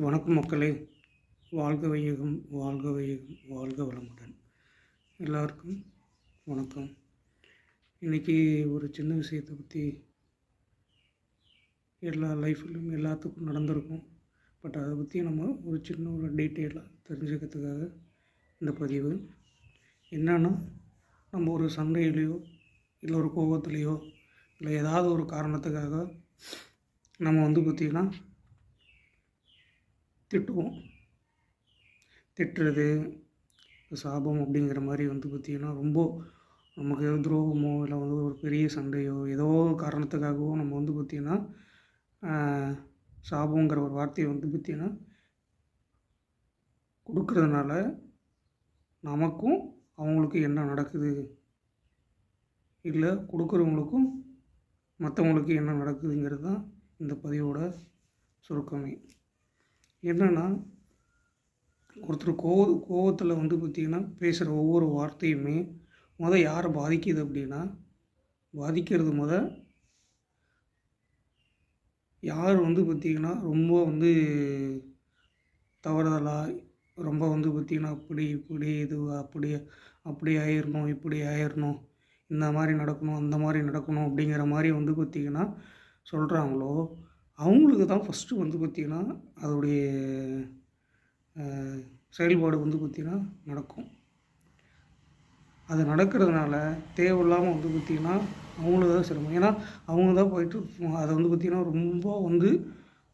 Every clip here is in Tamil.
வணக்கம் மக்களே. வாழ்க வையகம் வாழ்க வையகம் வாழ்க வளமுடன். எல்லாருக்கும் வணக்கம். இன்றைக்கி ஒரு சின்ன விஷயத்தை பற்றி எல்லா லைஃப்லையும் எல்லாத்துக்கும் நடந்திருக்கும். பட் அதை பற்றி நம்ம ஒரு சின்ன ஒரு டீட்டெயிலாக தெரிஞ்சுக்கிறதுக்காக இந்த பதிவு. என்னென்னா நம்ம ஒரு சண்டையிலையோ இல்லை ஒரு கோபத்துலேயோ இல்லை ஏதாவது ஒரு காரணத்துக்காக நம்ம வந்து பார்த்திங்கன்னா திட்டுவோம். திட்டுறது சாபம் அப்படிங்கிற மாதிரி வந்து பார்த்திங்கன்னா ரொம்ப நமக்கு துரோகமோ இல்லை வந்து ஒரு பெரிய சண்டையோ ஏதோ காரணத்துக்காகவோ நம்ம வந்து பார்த்திங்கன்னா சாபங்கிற ஒரு வார்த்தையை வந்து பார்த்திங்கன்னா கொடுக்கறதுனால நமக்கும் அவங்களுக்கு என்ன நடக்குது? இல்லை கொடுக்குறவங்களுக்கும் மற்றவங்களுக்கு என்ன நடக்குதுங்கிறது தான் இந்த பதிவோட சுருக்கமே. என்னென்னா ஒருத்தர் கோவ கோவத்தில் வந்து பார்த்திங்கன்னா பேசுகிற ஒவ்வொரு வார்த்தையுமே முத யாரை பாதிக்குது அப்படின்னா பாதிக்கிறது முத யார் வந்து பார்த்திங்கன்னா ரொம்ப வந்து தவறுதலாக ரொம்ப வந்து பார்த்திங்கன்னா அப்படி இப்படி இது அப்படி அப்படி ஆயிடணும் இப்படி ஆயிடணும் இந்த மாதிரி நடக்கணும் அந்த மாதிரி நடக்கணும் அப்படிங்கிற மாதிரி வந்து பார்த்திங்கன்னா சொல்கிறாங்களோ அவங்களுக்கு தான் ஃபஸ்ட்டு வந்து பார்த்திங்கன்னா அதோடைய செயல்பாடு வந்து பார்த்திங்கன்னா நடக்கும். அது நடக்கிறதுனால தேவையில்லாமல் வந்து பார்த்திங்கன்னா அவங்களுக்கு தான் சிரமம். ஏன்னா அவங்க தான் போயிட்டு அதை வந்து பார்த்திங்கன்னா ரொம்ப வந்து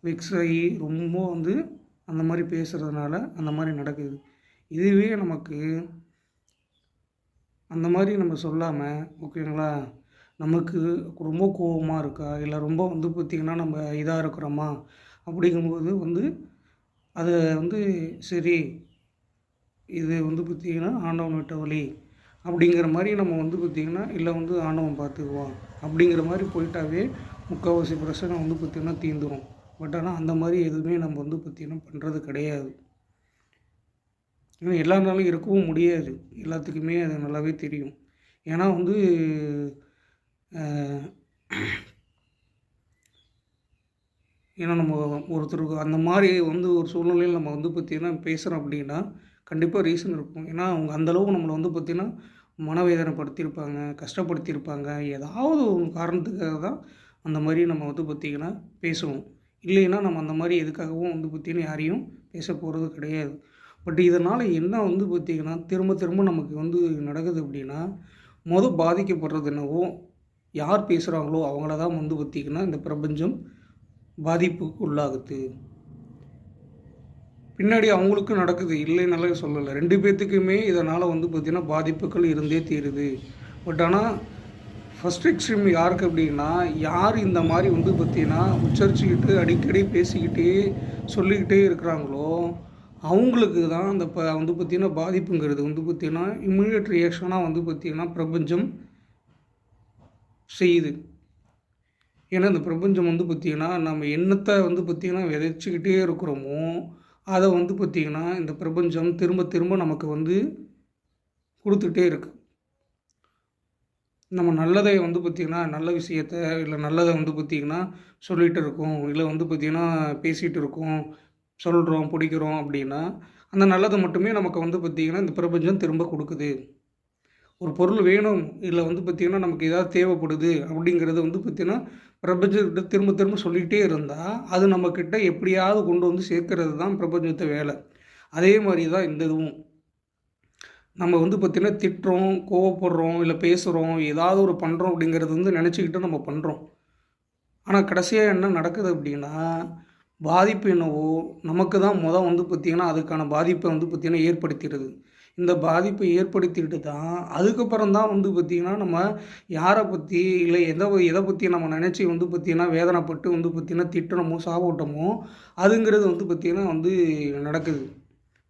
வெக்ஸ் ஆகி ரொம்ப வந்து அந்த மாதிரி பேசுகிறதுனால அந்த மாதிரி நடக்குது. இதுவே நமக்கு அந்த மாதிரி நம்ம சொல்லாமல் ஓகேங்களா நமக்கு ரொம்ப கோபமாக இருக்கா? இல்லை ரொம்ப வந்து பார்த்திங்கன்னா நம்ம இதாக இருக்கிறோமா? அப்படிங்கும்போது வந்து அதை வந்து சரி இது வந்து பார்த்திங்கன்னா ஆண்டவன் விட்ட வழி. அப்படிங்கிற மாதிரி நம்ம வந்து பார்த்திங்கன்னா இல்லை வந்து ஆண்டவன் பார்த்துக்குவான் அப்படிங்கிற மாதிரி போயிட்டாவே முக்கால்வாசி பிரச்சனை வந்து பார்த்திங்கன்னா தீந்துரும். பட் ஆனால் அந்த மாதிரி எதுவுமே நம்ம வந்து பார்த்திங்கன்னா பண்ணுறது கிடையாது. ஏன்னா எல்லா நாளும் இருக்கவும் முடியாது. எல்லாத்துக்குமே அது நல்லாவே தெரியும். ஏன்னா வந்து ஏன்னா நம்ம ஒருத்தருக்கு அந்த மாதிரி வந்து ஒரு சூழ்நிலையில் நம்ம வந்து பார்த்திங்கன்னா பேசுகிறோம் அப்படின்னா கண்டிப்பாக ரீசன் இருக்கும். ஏன்னா அவங்க அந்தளவு நம்மளை வந்து பார்த்திங்கன்னா மனவேதனைப்படுத்தியிருப்பாங்க கஷ்டப்படுத்தியிருப்பாங்க. ஏதாவது ஒரு காரணத்துக்காக தான் அந்த மாதிரி நம்ம வந்து பார்த்திங்கன்னா பேசுவோம். இல்லைன்னா நம்ம அந்த மாதிரி எதுக்காகவும் வந்து பார்த்திங்கன்னா யாரையும் பேச போகிறது கிடையாது. பட் இதனால் என்ன வந்து பார்த்திங்கன்னா திரும்ப திரும்ப நமக்கு வந்து நடக்குது அப்படின்னா மொதல் பாதிக்கப்படுறது என்னவோ யார் பேசுகிறாங்களோ அவங்கள தான் வந்து பார்த்திங்கன்னா இந்த பிரபஞ்சம் பாதிப்புக்கு உள்ளாகுது பின்னாடி அவங்களுக்கும் நடக்குது. இல்லைனால சொல்லலை. ரெண்டு பேர்த்துக்குமே இதனால் வந்து பார்த்திங்கன்னா பாதிப்புகள் இருந்தே தீருது. பட் ஆனால் ஃபஸ்ட் எக்ஸ்ட்ரீம் யாருக்கு அப்படின்னா யார் இந்த மாதிரி வந்து பார்த்திங்கன்னா உச்சரிச்சுக்கிட்டு அடிக்கடி பேசிக்கிட்டே சொல்லிக்கிட்டே இருக்கிறாங்களோ அவங்களுக்கு தான் அந்த ப வந்து பார்த்திங்கன்னா பாதிப்புங்கிறது. வந்து பார்த்திங்கன்னா இம்மிடியட் ரியாக்ஷனாக வந்து பார்த்திங்கன்னா பிரபஞ்சம் செய்யுது ஏன்னா இந்த பிரபஞ்சம் வந்து பார்த்திங்கன்னா நம்ம எண்ணத்தை வந்து பார்த்திங்கன்னா விதைச்சிக்கிட்டே இருக்கிறோமோ அதை வந்து பார்த்திங்கன்னா இந்த பிரபஞ்சம் திரும்ப திரும்ப நமக்கு வந்து கொடுத்துட்டே இருக்கு. நம்ம நல்லதை வந்து பார்த்திங்கன்னா நல்ல விஷயத்த இல்லை நல்லதை வந்து பார்த்திங்கன்னா சொல்லிகிட்டு இருக்கோம் இல்லை வந்து பார்த்திங்கன்னா பேசிகிட்டு இருக்கோம் சொல்கிறோம் பிடிக்கிறோம் அப்படின்னா அந்த நல்லதை மட்டுமே நமக்கு வந்து பார்த்திங்கன்னா இந்த பிரபஞ்சம் திரும்ப கொடுக்குது. ஒரு பொருள் வேணும் இல்லை வந்து பார்த்திங்கன்னா நமக்கு ஏதாவது தேவைப்படுது அப்படிங்கிறது வந்து பார்த்திங்கன்னா பிரபஞ்சத்திட்ட திரும்ப திரும்ப சொல்லிகிட்டே இருந்தால் அது நம்மக்கிட்ட எப்படியாவது கொண்டு வந்து சேர்க்கறது தான் பிரபஞ்சத்தை வேலை. அதே மாதிரி தான் இந்த இதுவும். நம்ம வந்து பார்த்திங்கன்னா திட்டுறோம் கோவப்படுறோம் இல்லை பேசுகிறோம் ஏதாவது ஒரு பண்ணுறோம் அப்படிங்கிறது வந்து நினச்சிக்கிட்டு நம்ம பண்ணுறோம் ஆனால் கடைசியாக என்ன நடக்குது அப்படின்னா பாதிப்பு என்னவோ நமக்கு தான் மொதல் வந்து பார்த்திங்கன்னா அதுக்கான பாதிப்பை வந்து பார்த்திங்கன்னா ஏற்படுத்திடுது. இந்த பாதிப்பை ஏற்படுத்திட்டு தான் அதுக்கப்புறம் தான் வந்து பார்த்திங்கன்னா நம்ம யாரை பற்றி இல்லை எதை எதை பற்றி நம்ம நினச்சி வந்து பார்த்திங்கன்னா வேதனைப்பட்டு வந்து பார்த்திங்கன்னா திட்டணமோ சாப்பிட்டோமோ அதுங்கிறது வந்து பார்த்திங்கன்னா வந்து நடக்குது.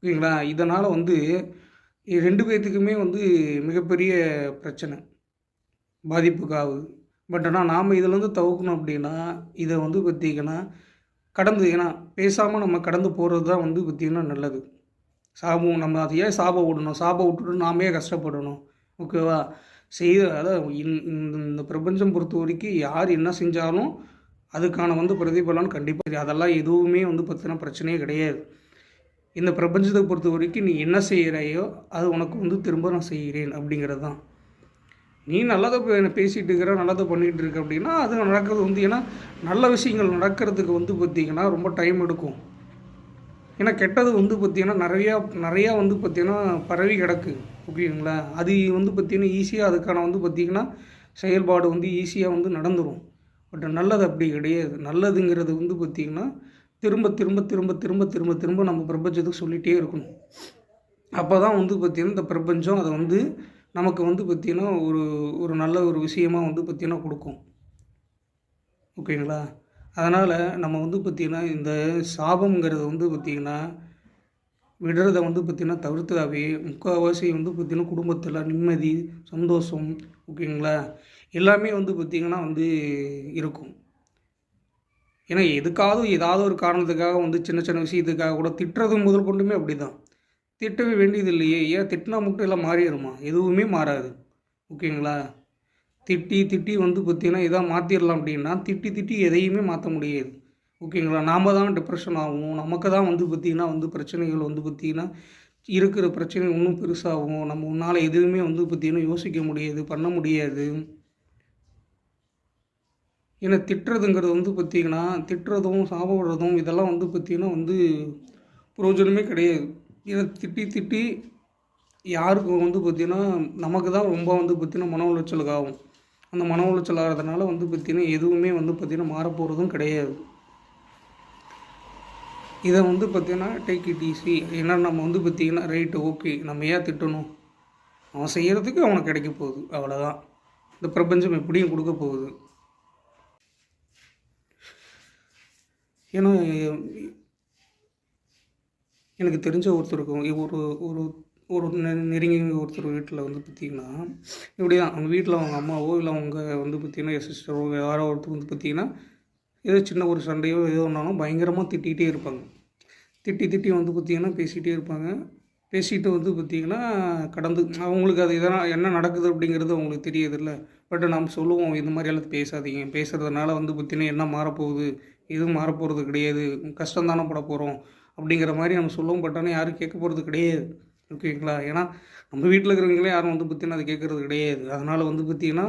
ஓகேங்களா இதனால் வந்து ரெண்டு பேர்த்துக்குமே வந்து மிகப்பெரிய பிரச்சனை பாதிப்புக்காகுது பட் ஆனால் நாம் இதிலேருந்து தவிர்க்கணும் அப்படின்னா இதை வந்து பார்த்திங்கன்னா கடந்து ஏன்னா பேசாமல் நம்ம கடந்து போகிறது தான் வந்து பார்த்திங்கன்னா நல்லது. சாபம் நம்ம அதை ஏன் சாபம் விடணும்? சாபம் விட்டுட்டு நாமே கஷ்டப்படணும்? ஓகேவா செய்த அதாவது இந்- இந்த இந்த பிரபஞ்சம் பொறுத்த வரைக்கும் யார் என்ன செஞ்சாலும் அதுக்கான வந்து பிரதிபலன் கண்டிப்பாக அதெல்லாம் எதுவுமே வந்து பார்த்தீங்கன்னா பிரச்சனையே கிடையாது. இந்த பிரபஞ்சத்தை பொறுத்த வரைக்கும் நீ என்ன செய்கிறாயோ அது உனக்கு வந்து திரும்ப நான் செய்கிறேன் அப்படிங்கிறது தான் நீ நல்லதை பேசிகிட்டு இருக்கிற நல்லதை பண்ணிகிட்டு இருக்க அப்படின்னா அது நடக்கிறது வந்து ஏன்னா நல்ல விஷயங்கள் நடக்கிறதுக்கு வந்து பார்த்திங்கன்னா ரொம்ப டைம் எடுக்கும். ஏன்னா கெட்டது வந்து பார்த்திங்கன்னா நிறையா நிறையா வந்து பார்த்திங்கன்னா பரவி கிடக்கு. ஓகேங்களா அது வந்து பார்த்திங்கன்னா ஈஸியாக அதுக்கான வந்து பார்த்திங்கன்னா செயல்பாடு வந்து ஈஸியாக வந்து நடந்துடும் பட் நல்லது அப்படி கிடையாது. நல்லதுங்கிறது வந்து பார்த்திங்கன்னா திரும்ப திரும்ப திரும்ப திரும்ப திரும்ப திரும்ப நம்ம பிரபஞ்சத்துக்கு சொல்லிகிட்டே இருக்கணும். அப்போ தான் வந்து பார்த்திங்கன்னா இந்த பிரபஞ்சம் அதை வந்து நமக்கு வந்து பார்த்திங்கன்னா ஒரு ஒரு நல்ல ஒரு விஷயமாக வந்து பார்த்திங்கன்னா கொடுக்கும். ஓகேங்களா? அதனால் நம்ம வந்து பார்த்திங்கன்னா இந்த சாபம்ங்கிறது வந்து பார்த்திங்கன்னா விடுறத வந்து பார்த்திங்கன்னா தவிர்த்தாவே முக்கால்வாசி வந்து பார்த்திங்கன்னா குடும்பத்தில் நிம்மதி சந்தோஷம் ஓகேங்களா? எல்லாமே வந்து பார்த்திங்கன்னா வந்து இருக்கும். ஏன்னா எதுக்காவது ஏதாவது ஒரு காரணத்துக்காக வந்து சின்ன சின்ன விஷயத்துக்காக கூட திட்டுறது முதல் கொண்டுமே அப்படி தான் திட்டவே வேண்டியது இல்லையே. ஏன் திட்டினா மட்டும் எல்லாம் மாறிடுமா? எதுவுமே மாறாது. ஓகேங்களா? திட்டி திட்டி வந்து பார்த்திங்கன்னா இதாக மாற்றிடலாம் அப்படின்னா திட்டி திட்டி எதையுமே மாற்ற முடியாது. ஓகேங்களா? நாம் தான் டிப்ரெஷன் ஆகும் நமக்கு தான் வந்து பார்த்திங்கன்னா வந்து பிரச்சனைகள் வந்து பார்த்திங்கன்னா இருக்கிற பிரச்சனை இன்னும் பெருசாகும். நம்ம உன்னால் எதுவுமே வந்து பார்த்திங்கன்னா யோசிக்க முடியாது பண்ண முடியாது. ஏன்னா திட்டுறதுங்கிறது வந்து பார்த்திங்கன்னா திட்டுறதும் சாபப்படுறதும் இதெல்லாம் வந்து பார்த்திங்கன்னா வந்து பிரயோஜனமே கிடையாது. ஏன்னா திட்டி திட்டி யாருக்கு வந்து பார்த்திங்கன்னா நமக்கு தான் ரொம்ப வந்து பார்த்திங்கன்னா மன உளைச்சலுக்கு ஆகும். அந்த மன உளைச்சல் ஆகிறதுனால வந்து பார்த்திங்கன்னா எதுவுமே வந்து பார்த்திங்கன்னா மாறப்போகிறதும் கிடையாது. இதை வந்து பார்த்திங்கன்னா டேக் இட் ஈஸி ஏன்னா நம்ம வந்து பார்த்திங்கன்னா ரைட்டு ஓகே நம்ம ஏன் திட்டணும்? அவன் செய்கிறதுக்கு அவனுக்கு கிடைக்க போகுது அவ்வளோதான் இந்த பிரபஞ்சம் எப்படியும் கொடுக்க போகுது. ஏன்னா எனக்கு தெரிஞ்ச ஒருத்தருக்கும் ஒரு ஒரு ஒரு நெருங்கி ஒருத்தர் வீட்டில் வந்து பார்த்திங்கன்னா இப்படி தான் அவங்க வீட்டில் அவங்க அம்மாவோ இல்லை அவங்க வந்து பார்த்திங்கன்னா சிஸ்டரோ யாரோ ஒருத்தர் வந்து பார்த்திங்கன்னா ஏதோ சின்ன ஒரு சண்டையோ ஏதோ ஒன்றாலும் பயங்கரமாக திட்டிகிட்டே இருப்பாங்க. திட்டி திட்டி வந்து பார்த்திங்கன்னா பேசிகிட்டே இருப்பாங்க. பேசிட்டு வந்து பார்த்திங்கன்னா கடந்து அவங்களுக்கு அது இதெல்லாம் என்ன நடக்குது அப்படிங்கிறது அவங்களுக்கு தெரியுதுல்ல. பட் நம்ம சொல்லுவோம் இந்த மாதிரியெல்லாம் பேசாதீங்க. பேசுகிறதுனால வந்து பார்த்திங்கன்னா என்ன மாறப்போகுது? எதுவும் மாறப்போகிறது கிடையாது. கஷ்டம் தானே பட போகிறோம் அப்படிங்கிற மாதிரி நம்ம சொல்லுவோம். பட் ஆனால் யாரும் கேட்க போகிறது கிடையாது. ஓகேங்களா? ஏன்னா நம்ம வீட்டில் இருக்கிறவங்களே யாரும் வந்து பார்த்தீங்கன்னா அது கேட்குறது கிடையாது. அதனால் வந்து பார்த்திங்கன்னா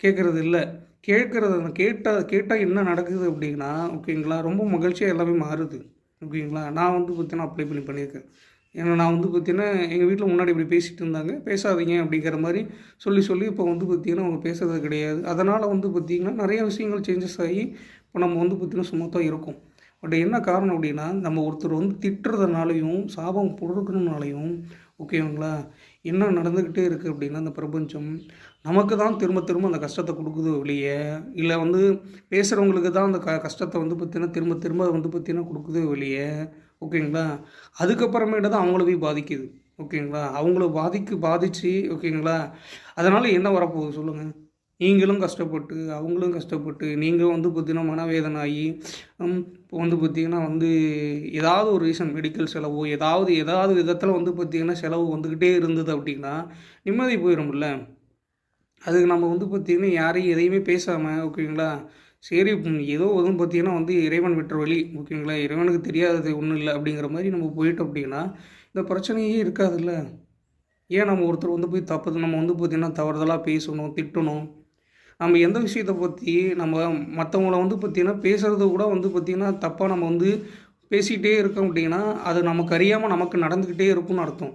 கேட்குறது இல்லை கேட்குறது கேட்டால் கேட்டால் என்ன நடக்குது அப்படின்னா ஓகேங்களா ரொம்ப மகிழ்ச்சியாக எல்லாமே மாறுது. ஓகேங்களா? நான் வந்து பார்த்தீங்கன்னா அப்ளை பண்ணி பண்ணியிருக்கேன். ஏன்னா நான் வந்து பார்த்தீங்கன்னா எங்கள் வீட்டில் முன்னாடி இப்படி பேசிகிட்டு இருந்தாங்க. பேசாதீங்க அப்படிங்கிற மாதிரி சொல்லி சொல்லி இப்போ வந்து பார்த்திங்கன்னா அவங்க பேசுறது கிடையாது. அதனால் வந்து பார்த்திங்கன்னா நிறைய விஷயங்கள் சேஞ்சஸ் ஆகி இப்போ நம்ம வந்து பார்த்திங்கன்னா சும்மா தான் பட் என்ன காரணம் அப்படின்னா நம்ம ஒருத்தர் வந்து திட்டுறதுனாலையும் சாபம் பொறுக்கணுனாலையும் ஓகேங்களா என்ன நடந்துக்கிட்டே இருக்குது அப்படின்னா அந்த பிரபஞ்சம் நமக்கு தான் திரும்ப திரும்ப அந்த கஷ்டத்தை கொடுக்குது வெளியே இல்லை வந்து பேசுகிறவங்களுக்கு தான் அந்த க கஷ்டத்தை வந்து பார்த்திங்கன்னா திரும்ப திரும்ப வந்து பார்த்திங்கன்னா கொடுக்குது வெளியே ஓகேங்களா அதுக்கப்புறமேட்டு தான் அவங்கள போய் பாதிக்குது ஓகேங்களா அவங்கள பாதிக்கு பாதித்து ஓகேங்களா அதனால் என்ன வரப்போகுது சொல்லுங்கள் நீங்களும் கஷ்டப்பட்டு அவங்களும் கஷ்டப்பட்டு நீங்கள் வந்து பார்த்தீங்கன்னா மனவேதனை ஆகி இப்போ வந்து பார்த்திங்கன்னா வந்து ஏதாவது ஒரு ரீசன் மெடிக்கல் செலவோ ஏதாவது ஏதாவது விதத்தில் வந்து பார்த்தீங்கன்னா செலவு வந்துக்கிட்டே இருந்தது அப்படின்னா நிம்மதி போயிடும்ல அதுக்கு நம்ம வந்து பார்த்திங்கன்னா யாரையும் எதையுமே பேசாமல் ஓகேங்களா? சரி ஏதோ எதுவும் பார்த்திங்கன்னா வந்து இறைவன் விட்டுற வழி ஓகேங்களா? இறைவனுக்கு தெரியாதது ஒன்றும் இல்லை அப்படிங்கிற மாதிரி நம்ம போயிட்டோம் அப்படின்னா இந்த பிரச்சனையே இருக்காதுல்ல. ஏன் நம்ம ஒருத்தர் வந்து போய் தப்பு நம்ம வந்து பார்த்திங்கன்னா தவறுதலாக பேசணும் திட்டணும்? நம்ம எந்த விஷயத்தை பற்றி நம்ம மற்றவங்கள வந்து பார்த்திங்கன்னா பேசுகிறது கூட வந்து பார்த்திங்கன்னா தப்பாக நம்ம வந்து பேசிக்கிட்டே இருக்கோம் அப்படின்னா அது நமக்கு அறியாமல் நமக்கு நடந்துக்கிட்டே இருக்கும்னு அர்த்தம்.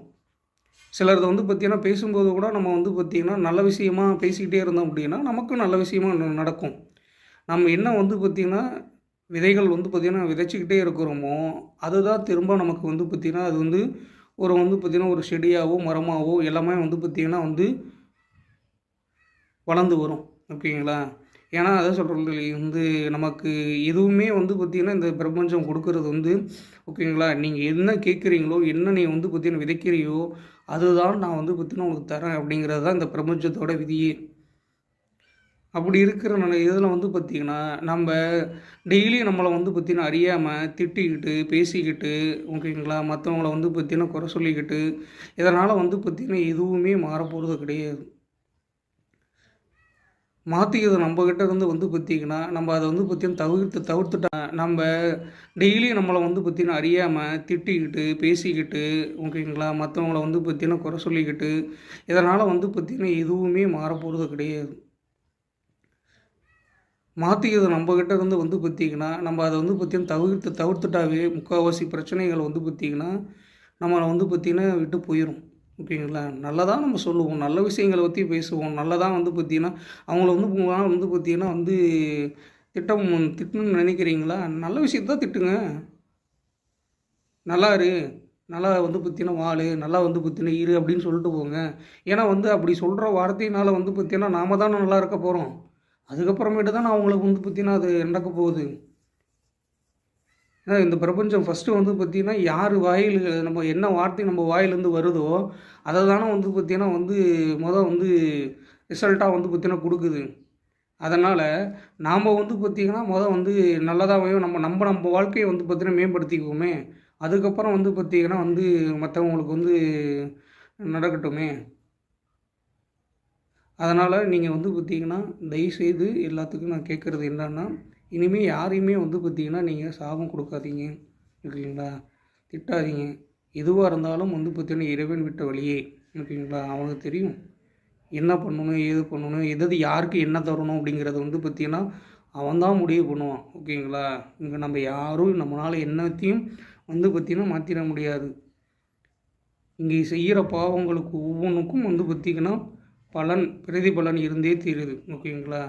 சிலரது வந்து பார்த்திங்கன்னா பேசும்போது கூட நம்ம வந்து பார்த்திங்கன்னா நல்ல விஷயமா பேசிக்கிட்டே இருந்தோம் அப்படின்னா நமக்கும் நல்ல விஷயமா ந- நடக்கும். நம்ம என்ன வந்து பார்த்திங்கன்னா விதைகள் வந்து பார்த்திங்கன்னா விதைச்சிக்கிட்டே இருக்கிறோமோ அதுதான் திரும்ப நமக்கு வந்து பார்த்திங்கன்னா அது வந்து ஒரு வந்து பார்த்திங்கன்னா ஒரு செடியாகவோ மரமாகவோ எல்லாமே வந்து பார்த்திங்கன்னா வந்து வளர்ந்து வரும். ஓகேங்களா? ஏன்னா அதை சொல்கிறது வந்து நமக்கு எதுவுமே வந்து பார்த்திங்கன்னா இந்த பிரபஞ்சம் கொடுக்கறது வந்து ஓகேங்களா? நீங்கள் என்ன கேட்குறீங்களோ என்ன நீ வந்து பார்த்திங்கன்னா விதைக்கிறியோ அதுதான் நான் வந்து பார்த்திங்கன்னா உங்களுக்கு தரேன் அப்படிங்கிறது தான் இந்த பிரபஞ்சத்தோட விதியே. அப்படி இருக்கிற இதில் வந்து பார்த்திங்கன்னா நம்ம டெய்லி நம்மளை வந்து பார்த்திங்கன்னா அறியாமல் திட்டிக்கிட்டு பேசிக்கிட்டு ஓகேங்களா? மற்றவங்கள வந்து பார்த்திங்கன்னா குறை சொல்லிக்கிட்டு இதனால் வந்து பார்த்திங்கன்னா எதுவுமே மாறப்போகிறது கிடையாது. மாற்றிக்கிறது நம்மக்கிட்ட இருந்து வந்து பார்த்திங்கன்னா நம்ம அதை வந்து பார்த்திங்கன்னா தவிர்த்து தவிர்த்துட்டா நம்ம டெய்லி நம்மளை வந்து பார்த்திங்கன்னா அறியாமல் திட்டிக்கிட்டு பேசிக்கிட்டு ஓகேங்களா? மற்றவங்கள வந்து பார்த்திங்கன்னா குறை சொல்லிக்கிட்டு இதனால் வந்து பார்த்திங்கன்னா எதுவுமே மாறப்போகிறது கிடையாது. மாற்றிக்கிறது நம்மக்கிட்ட இருந்து வந்து பார்த்திங்கன்னா நம்ம அதை வந்து பார்த்திங்கன்னா தவிர்த்து தவிர்த்துட்டாவே முக்கால்வாசி பிரச்சனைகள் வந்து பார்த்திங்கன்னா நம்மளை வந்து பார்த்திங்கன்னா விட்டு போயிடும் ஓகேங்களா? நல்லதாக நம்ம சொல்லுவோம். நல்ல விஷயங்களை பற்றி பேசுவோம். நல்லதாக வந்து பார்த்திங்கன்னா அவங்கள வந்து உங்களால் வந்து பார்த்திங்கன்னா வந்து திட்டம் திட்டணும்னு நினைக்கிறீங்களா? நல்ல விஷயத்த தான் திட்டுங்க. நல்லா இரு. நல்லா வந்து பார்த்திங்கன்னா வாழு. நல்லா வந்து பார்த்திங்கன்னா இரு அப்படின்னு சொல்லிட்டு போங்க. ஏன்னா வந்து அப்படி சொல்கிற வார்த்தையினால் வந்து பார்த்திங்கன்னா நாம தானே நல்லா இருக்க போகிறோம் அதுக்கப்புறமேட்டு தான் அவங்களுக்கு வந்து பார்த்திங்கன்னா அது நடக்க போகுது. இந்த பிரபஞ்சம் ஃபஸ்ட்டு வந்து பார்த்திங்கன்னா யார் வாயில் நம்ம என்ன வார்த்தை நம்ம வாயிலேருந்து வருதோ அதை தானே வந்து பார்த்திங்கன்னா வந்து மொதல் வந்து ரிசல்ட்டாக வந்து பார்த்திங்கன்னா கொடுக்குது. அதனால் நாம் வந்து பார்த்திங்கன்னா மொதல் வந்து நல்லதாகவே நம்ம நம்ம நம்ம வாழ்க்கையை வந்து பார்த்திங்கன்னா மேம்படுத்திக்குவோமே. அதுக்கப்புறம் வந்து பார்த்திங்கன்னா வந்து மற்றவங்களுக்கு வந்து நடக்கட்டுமே. அதனால் நீங்கள் வந்து பார்த்திங்கன்னா தயவுசெய்து எல்லாத்துக்கும் நான் கேட்குறது என்னன்னா இனிமேல் யாரையுமே வந்து பார்த்திங்கன்னா நீங்கள் சாபம் கொடுக்காதீங்க ஓகேங்களா? திட்டாதீங்க. எதுவாக இருந்தாலும் வந்து பார்த்திங்கன்னா இறைவன் விட்ட வழியே ஓகேங்களா? அவனுக்கு தெரியும். என்ன பண்ணணும் ஏது பண்ணணும் எது யாருக்கு என்ன தரணும் அப்படிங்கிறத வந்து பார்த்திங்கன்னா அவன் தான் முடிவு பண்ணுவான் ஓகேங்களா? இங்கே நம்ம யாரும் நம்மளால் என்னத்தையும் வந்து பார்த்திங்கன்னா மாற்றிட முடியாது. இங்கே செய்கிற பாவங்களுக்கு ஒவ்வொன்றுக்கும் வந்து பார்த்திங்கன்னா பலன் பிரதிபலன் இருந்தே தீருது ஓகேங்களா?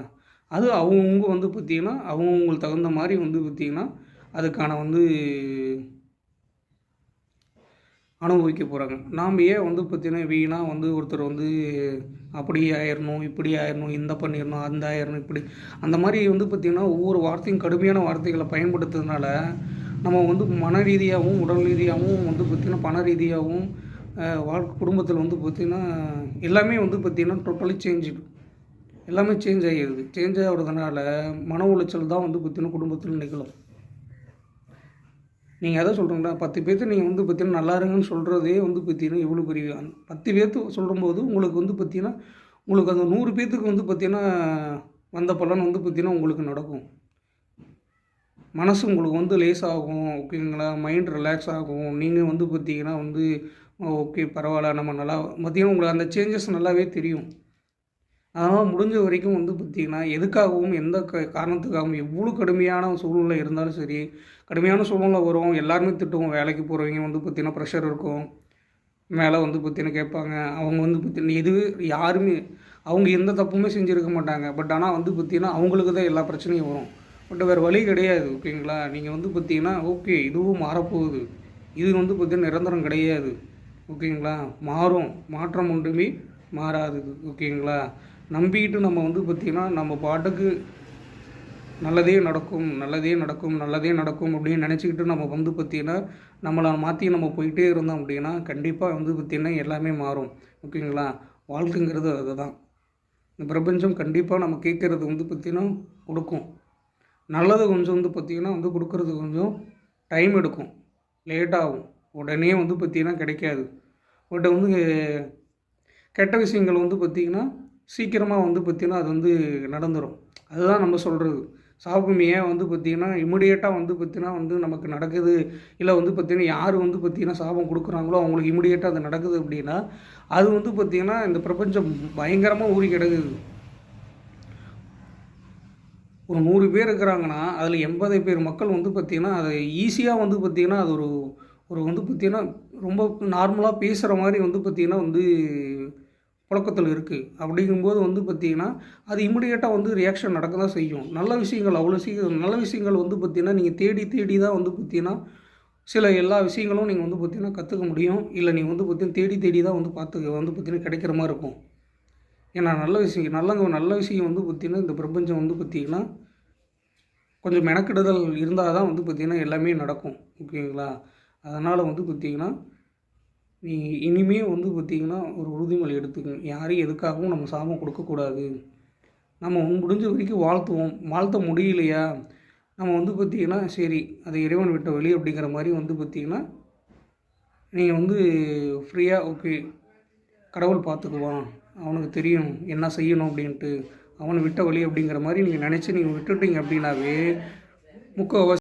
அது அவங்கவுங்க வந்து பார்த்திங்கன்னா அவங்கவுங்களுக்கு தகுந்த மாதிரி வந்து பார்த்திங்கன்னா அதுக்கான வந்து அனுபவிக்க போகிறாங்க நாம் ஏன் வந்து பார்த்திங்கன்னா வீணாக வந்து ஒருத்தர் வந்து அப்படி ஆயிடணும் இப்படி ஆயிடணும் இந்த பண்ணிடணும் அந்த ஆயிடணும் இப்படி. அந்த மாதிரி வந்து பார்த்திங்கன்னா ஒவ்வொரு வார்த்தையும் கடுமையான வார்த்தைகளை பயன்படுத்துறதுனால நம்ம வந்து மன ரீதியாகவும் உடல் ரீதியாகவும் வந்து பார்த்திங்கன்னா பண ரீதியாகவும் வாழ்க்கை குடும்பத்தில் வந்து பார்த்திங்கன்னா எல்லாமே வந்து பார்த்திங்கன்னா டோட்டலி சேஞ்சு எல்லாமே சேஞ்ச் ஆகிடுது. சேஞ்ச் ஆகிறதுனால மன உளைச்சல் தான் வந்து பார்த்திங்கன்னா குடும்பத்தில் நிகழும். நீங்கள் எதை சொல்கிறீங்களா பத்து பேர்த்து நீங்கள் வந்து பார்த்தீங்கன்னா நல்லா இருங்கன்னு சொல்கிறதே வந்து பார்த்தீங்கன்னா எவ்வளோ பெரிய அந்த பத்து பேர்த்து சொல்லும்போது உங்களுக்கு வந்து பார்த்தீங்கன்னா உங்களுக்கு அந்த நூறு பேர்த்துக்கு வந்து பார்த்தீங்கன்னா வந்த பலன் வந்து பார்த்தீங்கன்னா உங்களுக்கு நடக்கும். மனசு உங்களுக்கு வந்து லேஸ் ஆகும் ஓகேங்களா? மைண்ட் ரிலாக்ஸ் ஆகும். நீங்கள் வந்து பார்த்தீங்கன்னா வந்து ஓகே பரவாயில்ல நம்ம நல்லா பார்த்தீங்கன்னா உங்களுக்கு அந்த சேஞ்சஸ் நல்லாவே தெரியும். அதனால் முடிஞ்ச வரைக்கும் வந்து பார்த்திங்கன்னா எதுக்காகவும் எந்த க காரணத்துக்காகவும் எவ்வளோ கடுமையான சூழ்நிலை இருந்தாலும் சரி கடுமையான சூழ்நிலை வரும். எல்லாருமே திட்டுவோம். வேலைக்கு போகிறவங்க வந்து பார்த்திங்கன்னா ப்ரெஷர் இருக்கும். மேலே வந்து பார்த்திங்கன்னா கேட்பாங்க. அவங்க வந்து பார்த்திங்கன்னா எது யாருமே அவங்க எந்த தப்புமே செஞ்சுருக்க மாட்டாங்க. பட் ஆனால் வந்து பார்த்திங்கன்னா அவங்களுக்கு தான் எல்லா பிரச்சனையும் வரும். பட் வேறு வழி கிடையாது ஓகேங்களா? நீங்கள் வந்து பார்த்திங்கன்னா ஓகே இதுவும் மாறப்போகுது. இது வந்து பார்த்திங்கன்னா நிரந்தரம் கிடையாது ஓகேங்களா? மாறும். மாற்றம் ஒன்றுமே மாறாது ஓகேங்களா? நம்பிக்கிட்டு நம்ம வந்து பார்த்திங்கன்னா நம்ம பாட்டுக்கு நல்லதே நடக்கும் நல்லதே நடக்கும் நல்லதே நடக்கும் அப்படின்னு நினச்சிக்கிட்டு நம்ம வந்து பார்த்திங்கன்னா நம்மளை மாற்றி நம்ம போயிட்டே இருந்தோம் அப்படின்னா கண்டிப்பாக வந்து பார்த்திங்கன்னா எல்லாமே மாறும். ஓகேங்களா? வாழ்க்கைங்கிறது அதுதான். இந்த பிரபஞ்சம் கண்டிப்பாக நம்ம கேட்குறது வந்து பார்த்திங்கன்னா கொடுக்கும். நல்லது கொஞ்சம் வந்து பார்த்திங்கன்னா வந்து கொடுக்குறது கொஞ்சம் டைம் எடுக்கும். லேட்டாகும் உடனே வந்து பார்த்திங்கன்னா கிடைக்காது. பட் வந்து கெட்ட விஷயங்கள் வந்து பார்த்திங்கன்னா சீக்கிரமாக வந்து பார்த்திங்கன்னா அது வந்து நடந்துடும் அதுதான் நம்ம சொல்கிறது சாபம் ஏன் வந்து பார்த்திங்கன்னா இமிடியேட்டாக வந்து பார்த்திங்கன்னா வந்து நமக்கு நடக்குது. இல்லை வந்து பார்த்திங்கன்னா யார் வந்து பார்த்திங்கன்னா சாபம் கொடுக்குறாங்களோ அவங்களுக்கு இமிடியேட்டாக அது நடக்குது அப்படின்னா அது வந்து பார்த்திங்கன்னா இந்த பிரபஞ்சம் பயங்கரமாக ஊறி கிடக்குது. ஒரு நூறு பேர் இருக்கிறாங்கன்னா அதில் எண்பது பேர் மக்கள் வந்து பார்த்திங்கன்னா அதை ஈஸியாக வந்து பார்த்திங்கன்னா அது ஒரு ஒரு வந்து பார்த்திங்கன்னா ரொம்ப நார்மலாக பேசுகிற மாதிரி வந்து பார்த்திங்கன்னா வந்து புழக்கத்தில் இருக்குது அப்படிங்கும்போது வந்து பார்த்திங்கன்னா அது இமிடியேட்டாக வந்து ரியாக்ஷன் நடக்க தான் செய்யும். நல்ல விஷயங்கள் அவ்வளோ சீக்கிரம் நல்ல விஷயங்கள் வந்து பார்த்திங்கன்னா நீங்கள் தேடி தேடி தான் வந்து பார்த்திங்கன்னா சில எல்லா விஷயங்களும் நீங்கள் வந்து பார்த்திங்கன்னா கற்றுக்க முடியும். இல்லை நீங்கள் வந்து பார்த்திங்கன்னா தேடி தேடி தான் வந்து பார்த்து வந்து பார்த்திங்கன்னா கிடைக்கிற மாதிரி இருக்கும். ஏன்னா நல்ல விஷயம் நல்ல நல்ல விஷயம் வந்து பார்த்திங்கன்னா இந்த பிரபஞ்சம் வந்து பார்த்திங்கன்னா கொஞ்சம் மெனக்கிடுதல் இருந்தால் தான் வந்து பார்த்திங்கன்னா எல்லாமே நடக்கும். ஓகேங்களா? அதனால் வந்து பார்த்திங்கன்னா நீ இனிமே வந்து பார்த்திங்கன்னா ஒரு உறுதிமொழி எடுத்துக்கணும் யாரையும் எதுக்காகவும் நம்ம சாபம் கொடுக்கக்கூடாது. நம்ம முடிஞ்ச வரைக்கும் வாழ்த்துவோம். வாழ்த்த முடியலையா? நம்ம வந்து பார்த்திங்கன்னா சரி அது இறைவன் விட்ட வழி அப்படிங்கிற மாதிரி வந்து பார்த்திங்கன்னா நீங்கள் வந்து ஃப்ரீயாக ஓகே கடவுள் பார்த்துக்குவான். அவனுக்கு தெரியும் என்ன செய்யணும் அப்படின்ட்டு. அவனை விட்ட வழி அப்படிங்கிற மாதிரி நீங்கள் நினச்சி நீங்கள் விட்டுட்டீங்க அப்படின்னாவே முக்கால்வாசி